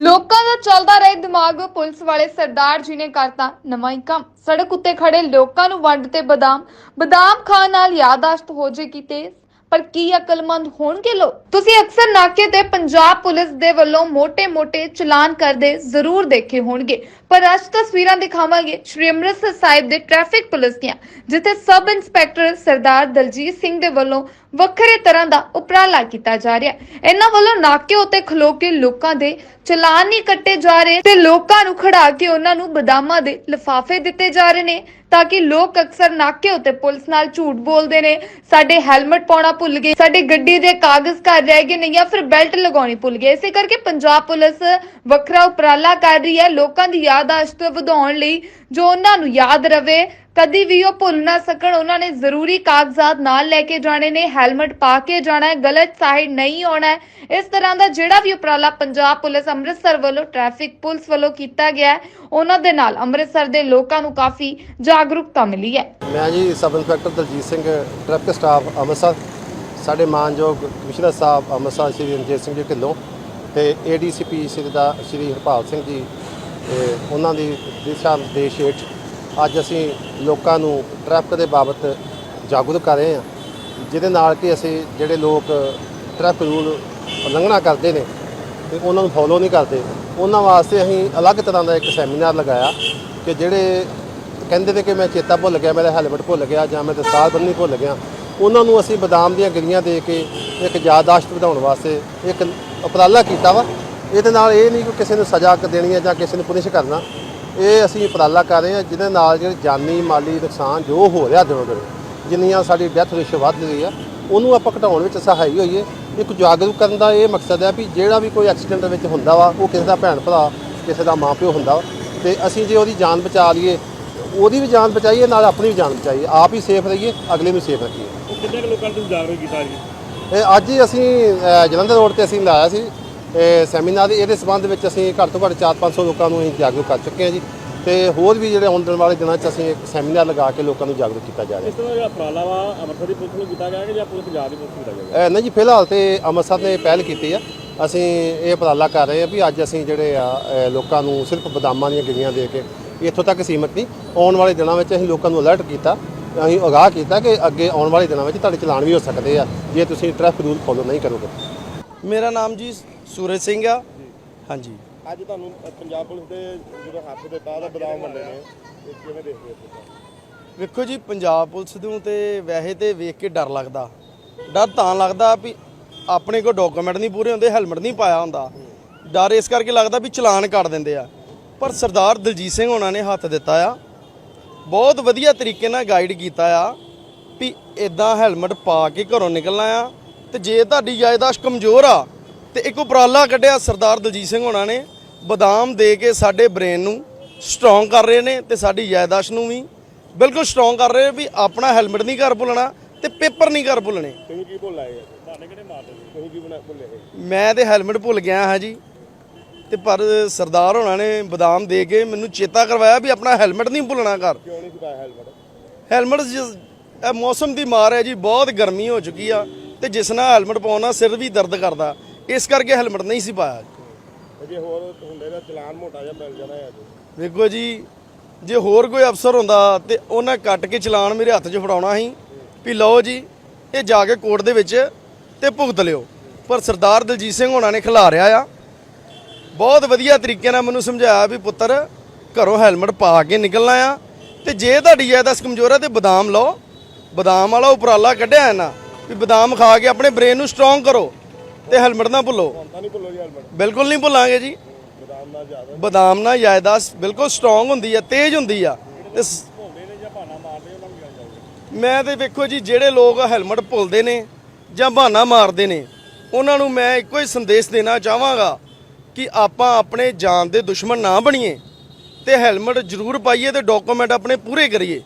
ਲੋਕਾਂ ਦਾ ਚੱਲਦਾ ਰਹੇ ਦਿਮਾਗ, ਪੁਲਿਸ ਵਾਲੇ ਸਰਦਾਰ ਜੀ ਨੇ ਕਰਤਾ ਨਵਾਂ ਹੀ ਕੰਮ। ਸੜਕ ਉੱਤੇ ਖੜੇ ਲੋਕਾਂ ਨੂੰ ਵੰਡ ਤੇ ਬਦਾਮ। ਬਦਾਮ ਖਾਣ ਨਾਲ ਯਾਦਾਸ਼ਤ ਹੋ ਜੇਗੀ ਤੇਜ਼? ਪਰ ਕੀ ਅਕਲਮੰਦ ਹੋਣਗੇ ਲੋਕ? ਤੁਸੀਂ ਅਕਸਰ ਨਾਕੇ ਤੇ ਪੰਜਾਬ ਪੁਲਿਸ ਦੇ ਵੱਲੋਂ ਮੋٹے-ਮੋٹے ਚਲਾਨ ਕਰਦੇ ਜ਼ਰੂਰ ਦੇਖੇ ਹੋਣਗੇ। ਪਰ ਅੱਜ ਤਸਵੀਰਾਂ ਦਿਖਾਵਾਂਗੇ ਸ਼੍ਰੀ ਅੰਮ੍ਰਿਤਸਰ ਸਾਹਿਬ ਦੇ ਟ੍ਰੈਫਿਕ ਪੁਲਿਸ ਦੀਆਂ, ਜਿੱਥੇ ਸਬ ਇੰਸਪੈਕਟਰ ਸਰਦਾਰ ਦਲਜੀਤ ਸਿੰਘ ਦੇ ਵੱਲੋਂ ਵੱਖਰੇ ਤਰ੍ਹਾਂ ਦਾ ਉਪਰਾਲਾ ਕੀਤਾ ਜਾ ਰਿਹਾ। ਇਹਨਾਂ ਵੱਲੋਂ ਨਾਕੇ ਉੱਤੇ ਖਲੋ ਕੇ ਲੋਕਾਂ ਦੇ ਚਲਾਨ ਨਹੀਂ ਕੱਟੇ ਜਾ ਰਹੇ ਤੇ ਲੋਕਾਂ ਨੂੰ ਖੜਾ ਕੇ ਉਹਨਾਂ ਨੂੰ ਬਦਾਮਾਂ ਦੇ ਲਿਫਾਫੇ ਦਿੱਤੇ ਜਾ ਰਹੇ ਨੇ ਤਾਂ ਕਿ ਲੋਕ ਅਕਸਰ ਨਾਕੇ ਉੱਤੇ ਪੁਲਿਸ ਨਾਲ ਝੂਠ ਬੋਲਦੇ ਨੇ। ਸਾਡੇ ਹੈਲਮਟ ਪਾਉਣਾ ਭੁੱਲ ਗਏ, ਸਾਡੇ ਗੱਡੀ ਦੇ ਕਾਗਜ਼ ਘਰ ਰਹਿ ਗਏ ਨੇ ਜਾਂ ਫਿਰ ਬੈਲਟ ਲਗਾਉਣੀ ਭੁੱਲ ਗਏ। ਇਸੇ ਕਰਕੇ ਪੰਜਾਬ ਪੁਲਿਸ ਵੱਖਰਾ ਉਪਰਾਲਾ ਕਰ ਰਹੀ ਹੈ। ਲੋਕਾਂ ਦੀ ਯਾਦਾਸ਼ਤ ਵਧਾਉਣ ਲਈ ਜੋ ਉਹਨਾਂ ਨੂੰ ਯਾਦ ਰਵੇ ਕਦੀ ਵੀ ਉਹ ਭੁੱਲ ਨਾ ਸਕਣ। ਉਹਨਾਂ ਨੇ ਜ਼ਰੂਰੀ ਕਾਗਜ਼ਾਤ ਨਾਲ ਲੈ ਕੇ ਜਾਣੇ ਨੇ, ਹੈਲਮਟ ਪਾ ਕੇ ਜਾਣਾ ਹੈ, ਗਲਤ ਸਾਈਡ ਨਹੀਂ ਆਉਣਾ ਹੈ। ਇਸ ਤਰ੍ਹਾਂ ਦਾ ਜਿਹੜਾ ਵੀ ਉਪਰਾਲਾ ਪੰਜਾਬ ਪੁਲਿਸ ਅੰਮ੍ਰਿਤਸਰ ਵੱਲੋਂ ਟ੍ਰੈਫਿਕ ਪੁਲਿਸ ਵੱਲੋਂ ਕੀਤਾ ਗਿਆ ਹੈ, ਉਹਨਾਂ ਦੇ ਨਾਲ ਅੰਮ੍ਰਿਤਸਰ ਦੇ ਲੋਕਾਂ ਨੂੰ ਕਾਫੀ ਜਾਗਰੂਕਤਾ ਮਿਲੀ ਹੈ। ਮੈਂ ਜੀ sub inspector Daljit Singh, traffic staff Amritsar. ਸਾਡੇ ਮਾਨਯੋਗ ਕਮਿਸ਼ਨਰ ਸਾਹਿਬ ਅੰਮ੍ਰਿਤਸਰ ਸ਼੍ਰੀ ਰਣਜੀਤ ਸਿੰਘ ਜੀ ਢਿੱਲੋਂ ਤੇ ਏਡੀਸੀਪੀ ਸ਼੍ਰੀ ਦਾ, ਸ਼੍ਰੀ ਹਰਪਾਲ ਸਿੰਘ ਜੀ ਉਹਨਾਂ ਦੀ ਦਿਸ਼ਾ ਨਿਰਦੇਸ਼ ਹੇਠ ਅੱਜ ਅਸੀਂ ਲੋਕਾਂ ਨੂੰ ਟ੍ਰੈਫਿਕ ਦੇ ਬਾਬਤ ਜਾਗਰੂਕ ਕਰ ਰਹੇ ਹਾਂ, ਜਿਹਦੇ ਨਾਲ ਕਿ ਅਸੀਂ ਜਿਹੜੇ ਲੋਕ ਟ੍ਰੈਫਿਕ ਰੂਲ ਉਲੰਘਣਾ ਕਰਦੇ ਨੇ ਤੇ ਉਹਨਾਂ ਨੂੰ ਫੋਲੋ ਨਹੀਂ ਕਰਦੇ, ਉਹਨਾਂ ਵਾਸਤੇ ਅਸੀਂ ਅਲੱਗ ਤਰ੍ਹਾਂ ਦਾ ਇੱਕ ਸੈਮੀਨਾਰ ਲਗਾਇਆ ਕਿ ਜਿਹੜੇ ਕਹਿੰਦੇ ਨੇ ਕਿ ਮੈਂ ਚੇਤਾ ਭੁੱਲ ਗਿਆ, ਮੇਰਾ ਹੈਲਮਟ ਭੁੱਲ ਗਿਆ ਜਾਂ ਮੈਂ ਦਸਤਾਰ ਬੰਨ੍ਹਣੀ ਭੁੱਲ ਗਿਆ, ਉਹਨਾਂ ਨੂੰ ਅਸੀਂ ਬਦਾਮ ਦੀਆਂ ਗਿਰੀਆਂ ਦੇ ਕੇ ਇੱਕ ਯਾਦਾਸ਼ਤ ਵਧਾਉਣ ਵਾਸਤੇ ਇੱਕ ਉਪਰਾਲਾ ਕੀਤਾ ਵਾ। ਇਹਦੇ ਨਾਲ ਇਹ ਨਹੀਂ ਕਿ ਕਿਸੇ ਨੂੰ ਸਜ਼ਾ ਦੇਣੀ ਹੈ ਜਾਂ ਕਿਸੇ ਨੂੰ ਪੁਨਿਸ਼ ਕਰਨਾ। ਇਹ ਅਸੀਂ ਉਪਰਾਲਾ ਕਰ ਰਹੇ ਹਾਂ ਜਿਹਦੇ ਨਾਲ ਜਿਹੜੇ ਜਾਨੀ ਮਾਲੀ ਨੁਕਸਾਨ ਜੋ ਹੋ ਰਿਹਾ ਦਿਨੋਂ ਦਿਨ ਜਿੰਨੀਆਂ ਸਾਡੀ ਡੈਥ ਰੇਸ਼ੋ ਵੱਧ ਰਹੀ ਆ ਉਹਨੂੰ ਆਪਾਂ ਘਟਾਉਣ ਵਿੱਚ ਸਹਾਈ ਹੋਈਏ। ਇੱਕ ਜਾਗਰੂਕ ਕਰਨ ਦਾ ਇਹ ਮਕਸਦ ਹੈ ਵੀ ਜਿਹੜਾ ਵੀ ਕੋਈ ਐਕਸੀਡੈਂਟ ਵਿੱਚ ਹੁੰਦਾ ਵਾ ਉਹ ਕਿਸੇ ਦਾ ਭੈਣ ਭਰਾ ਕਿਸੇ ਦਾ ਮਾਪਿਓ ਹੁੰਦਾ ਵਾ। ਤੇ ਅਸੀਂ ਜੇ ਉਹਦੀ ਜਾਨ ਬਚਾ ਲਈਏ ਉਹਦੀ ਵੀ ਜਾਨ ਬਚਾਈਏ ਨਾਲ ਆਪਣੀ ਵੀ ਜਾਨ ਬਚਾਈਏ। ਆਪ ਹੀ ਸੇਫ ਰਹੀਏ ਅਗਲੇ ਨੂੰ ਸੇਫ ਰੱਖੀਏ। ਉਹ ਕਿੰਨੇ ਕੁ ਲੋਕਾਂ ਨੂੰ ਤੁਸੀਂ ਜਾਗਰੂਕ ਕੀਤਾ ਜੀ? ਇਹ ਅੱਜ ਹੀ ਅਸੀਂ ਜਲੰਧਰ ਰੋਡ ਤੇ ਅਸੀਂ ਲਾਇਆ ਸੀ। ਇਹ ਸੈਮੀਨਾਰ ਇਹਦੇ ਸੰਬੰਧ ਵਿੱਚ ਅਸੀਂ ਘੱਟ ਤੋਂ ਘੱਟ 4-500 ਲੋਕਾਂ ਨੂੰ ਅਸੀਂ ਜਾਗਰੂਕ ਕਰ ਚੁੱਕੇ ਹਾਂ ਜੀ। ਤੇ ਹੋਰ ਵੀ ਜਿਹੜੇ ਆਉਣ ਵਾਲੇ ਦਿਨਾਂ 'ਚ ਅਸੀਂ ਇੱਕ ਸੈਮੀਨਾਰ ਲਗਾ ਕੇ ਲੋਕਾਂ ਨੂੰ ਜਾਗਰੂਕ ਕੀਤਾ ਜਾ ਰਿਹਾ ਇਸ ਤਰ੍ਹਾਂ ਦਾ ਉਪਰਾਲਾ ਵਾ ਅੰਮ੍ਰਿਤਸਰ ਦੀ ਪੁਲਿਸ ਨੂੰ ਕੀਤਾ ਗਿਆ ਜਾਂ ਪੂਰੇ ਪੰਜਾਬ ਦੀ ਪੁਲਿਸ ਨੂੰ ਕੀਤਾ ਗਿਆ? ਅ, ਨਹੀਂ ਜੀ ਫਿਲਹਾਲ ਤੇ ਅੰਮ੍ਰਿਤਸਰ ਨੇ ਪਹਿਲ ਕੀਤੀ ਆ। ਅਸੀਂ ਇਹ ਉਪਰਾਲਾ ਕਰ ਰਹੇ ਹਾਂ ਵੀ ਅੱਜ ਅਸੀਂ ਜਿਹੜੇ ਆ ਲੋਕਾਂ ਨੂੰ ਸਿਰਫ ਬਦਾਮਾਂ ਦੀਆਂ ਗਿਰੀਆਂ ਦੇ ਕੇ ਇੱਥੋਂ ਤੱਕ ਸੀਮਤ ਨਹੀਂ ਆਉਣ ਵਾਲੇ ਦਿਨਾਂ ਵਿੱਚ ਅਸੀਂ ਲੋਕਾਂ ਨੂੰ ਅਲਰਟ ਕੀਤਾ। ਅਸੀਂ ਅਗਾਹ ਕੀਤਾ ਕਿ ਅੱਗੇ ਆਉਣ ਵਾਲੇ ਦਿਨਾਂ ਵਿੱਚ ਤੁਹਾਡੇ ਚਲਾਨ ਵੀ ਹੋ ਸਕਦੇ ਆ ਜੇ ਤੁਸੀਂ ਟ੍ਰੈਫਿਕ ਰੂਲ ਫੋਲੋ ਨਹੀਂ ਕਰੋਗੇ। ਮੇਰਾ ਨਾਮ ਜੀ ਸੂਰਜ ਸਿੰਘ ਆ। ਹਾਂਜੀ। ਅੱਜ ਤੁਹਾਨੂੰ ਪੰਜਾਬ ਪੁਲਿਸ ਦੇ ਜਦੋਂ ਹੱਥ ਦਿੱਤਾ ਉਹਦਾ ਬਦਾਮ ਵੰਡੇ ਨੇ, ਇਹ ਕਿਵੇਂ ਦੇਖਦੇ ਹੋ ਵੇਖੋ ਜੀ, ਪੰਜਾਬ ਪੁਲਿਸ ਨੂੰ ਤੇ ਵੈਸੇ ਤੇ ਵੇਖ ਕੇ ਡਰ ਲੱਗਦਾ। ਡਰ ਤਾਂ ਲੱਗਦਾ ਵੀ ਆਪਣੇ ਕੋਲ ਡਾਕੂਮੈਂਟ ਨਹੀਂ ਪੂਰੇ ਹੁੰਦੇ ਹੈਲਮਟ ਨਹੀਂ ਪਾਇਆ ਹੁੰਦਾ। ਡਰ ਇਸ ਕਰਕੇ ਲੱਗਦਾ ਵੀ ਚਲਾਨ ਕੱਟ ਦਿੰਦੇ ਆ। ਪਰ ਸਰਦਾਰ ਦਲਜੀਤ ਸਿੰਘ ਉਹਨਾਂ ਨੇ ਹੱਥ ਦਿੱਤਾ ਆ। ਬਹੁਤ ਵਧੀਆ ਤਰੀਕੇ ਨਾਲ ਗਾਈਡ ਕੀਤਾ ਆ ਵੀ ਇਦਾਂ ਹੈਲਮਟ ਪਾ ਕੇ ਘਰੋਂ ਨਿਕਲਣਾ ਆ। ਤੇ ਜੇ ਤੁਹਾਡੀ ਯਾਦਾਸ਼ਤ ਕਮਜ਼ੋਰ ਆ, ਤੇ ਇੱਕ ਉਪਰਾਲਾ ਕੱਢਿਆ ਸਰਦਾਰ ਦਲਜੀਤ ਸਿੰਘ ਉਹਨਾਂ ਨੇ ਬਦਾਮ ਦੇ ਕੇ ਸਾਡੇ ਬ੍ਰੇਨ ਨੂੰ ਸਟਰੋਂਗ ਕਰ ਰਹੇ ਨੇ ਤੇ ਸਾਡੀ ਯਾਦਾਸ਼ਤ ਨੂੰ ਵੀ ਬਿਲਕੁਲ ਸਟਰੋਂਗ ਕਰ ਰਹੇ ਵੀ ਆਪਣਾ ਹੈਲਮਟ ਨਹੀਂ ਘਰ ਭੁੱਲਣਾ ਤੇ ਪੇਪਰ ਨਹੀਂ ਘਰ ਭੁੱਲਣੇ। ਤੁਸੀਂ ਕੀ ਭੁੱਲ ਆਏ? ਤੁਹਾਡੇ ਕਿਹੜੇ ਮਾਰਦੇ ਤੁਸੀਂ? ਕੀ ਬਣਾ ਭੁੱਲੇ? ਮੈਂ ਤੇ ਹੈਲਮਟ ਭੁੱਲ ਗਿਆ ਹਾਂ ਜੀ। ਤੇ ਪਰ ਸਰਦਾਰ ਹੋਣਾ ਨੇ ਬਦਾਮ ਦੇ ਕੇ ਮੈਨੂੰ ਚੇਤਾ ਕਰਵਾਇਆ ਵੀ ਆਪਣਾ ਹੈਲਮਟ ਨਹੀਂ ਭੁੱਲਣਾ ਘਰ। ਕਿਉਂ ਨਹੀਂ ਪਾਇਆ ਹੈਲਮਟ ਹੈਲਮਟ ਮੌਸਮ ਦੀ ਮਾਰ ਹੈ ਜੀ ਬਹੁਤ ਗਰਮੀ ਹੋ ਚੁੱਕੀ ਆ ਤੇ ਜਿਸ ਨਾਲ ਹੈਲਮਟ ਪਾਉਣਾ ਸਿਰ ਵੀ ਦਰਦ ਕਰਦਾ। ਇਸ ਕਰਕੇ ਹੈਲਮਟ ਨਹੀਂ ਸੀ ਪਾਇਆ। ਜੇ ਹੋਰ ਹੁੰਦੇ ਤਾਂ ਚਲਾਨ ਮੋਟਾ ਜਿਹਾ ਮਿਲ ਜਾਣਾ ਹੈ ਵੇਖੋ ਜੀ, ਜੇ ਹੋਰ ਕੋਈ ਅਫਸਰ ਹੁੰਦਾ ਤੇ ਉਹਨਾਂ ਕੱਟ ਕੇ ਚਲਾਨ ਮੇਰੇ ਹੱਥ 'ਚ ਫੜਾਉਣਾ ਸੀ, ਵੀ ਲਓ ਜੀ, ਇਹ ਜਾ ਕੇ ਕੋਰਟ ਦੇ ਵਿੱਚ ਤੇ ਭੁਗਤ ਲਿਓ। ਪਰ ਸਰਦਾਰ ਦਲਜੀਤ ਸਿੰਘ ਹੋਣਾ ਨੇ ਖਿਲਾਰਿਆ ਆ। ਬਹੁਤ ਵਧੀਆ ਤਰੀਕੇ ਨਾਲ ਮੈਨੂੰ ਸਮਝਾਇਆ ਵੀ ਪੁੱਤਰ, ਘਰੋਂ ਹੈਲਮਟ ਪਾ ਕੇ ਨਿਕਲਣਾ ਆ ਤੇ ਜੇ ਤੁਹਾਡੀ ਜਾਇਦਾਦ ਕਮਜ਼ੋਰ ਹੈ ਤੇ ਬਦਾਮ ਲਓ। ਬਦਾਮ ਵਾਲਾ ਉਪਰਾਲਾ ਕੱਢਿਆ ਹੈ ਨਾ ਵੀ ਬਦਾਮ ਖਾ ਕੇ ਆਪਣੇ ਬ੍ਰੇਨ ਨੂੰ ਸਟਰੋਂਗ ਕਰੋ। ਤੇ ਹੈਲਮਟ ਨਾ ਭੁੱਲੋ। ਤਾਂ ਨਹੀਂ ਭੁੱਲੋ ਜੀ ਹੈਲਮਟ। ਬਿਲਕੁਲ ਨਹੀਂ ਭੁੱਲਾਂਗੇ ਜੀ। ਬਦਾਮ ਨਾਲ ਜ਼ਿਆਦਾ। ਬਦਾਮ ਨਾਲ ਜਾਇਦਾਦ ਬਿਲਕੁਲ ਸਟਰੋਂਗ ਹੁੰਦੀ ਆ ਤੇਜ਼ ਹੁੰਦੀ ਆ। ਤੇ ਸ- ਭੁੱਲਦੇ ਨੇ ਜਾਂ ਬਹਾਨਾ ਮਾਰਦੇ ਉਹਨਾਂ ਨੂੰ ਕਿਹਾ ਜਾਊਗਾ। ਮੈਂ ਤੇ ਵੇਖੋ ਜੀ ਜਿਹੜੇ ਲੋਕ ਹੈਲਮਟ ਭੁੱਲਦੇ ਨੇ ਜਾਂ ਬਹਾਨਾ ਮਾਰਦੇ ਨੇ ਉਹਨਾਂ ਨੂੰ ਮੈਂ ਇੱਕੋ ਹੀ ਸੰਦੇਸ਼ ਦੇਣਾ ਚਾਹਾਂਗਾ ਕਿ ਆਪਾਂ ਆਪਣੇ ਜਾਨ ਦੇ ਦੁਸ਼ਮਣ ਨਾ ਬਣੀਏ ਤੇ ਹੈਲਮਟ ਜ਼ਰੂਰ ਪਾਈਏ ਤੇ ਡਾਕੂਮੈਂਟ ਆਪਣੇ ਪੂਰੇ ਕਰੀਏ।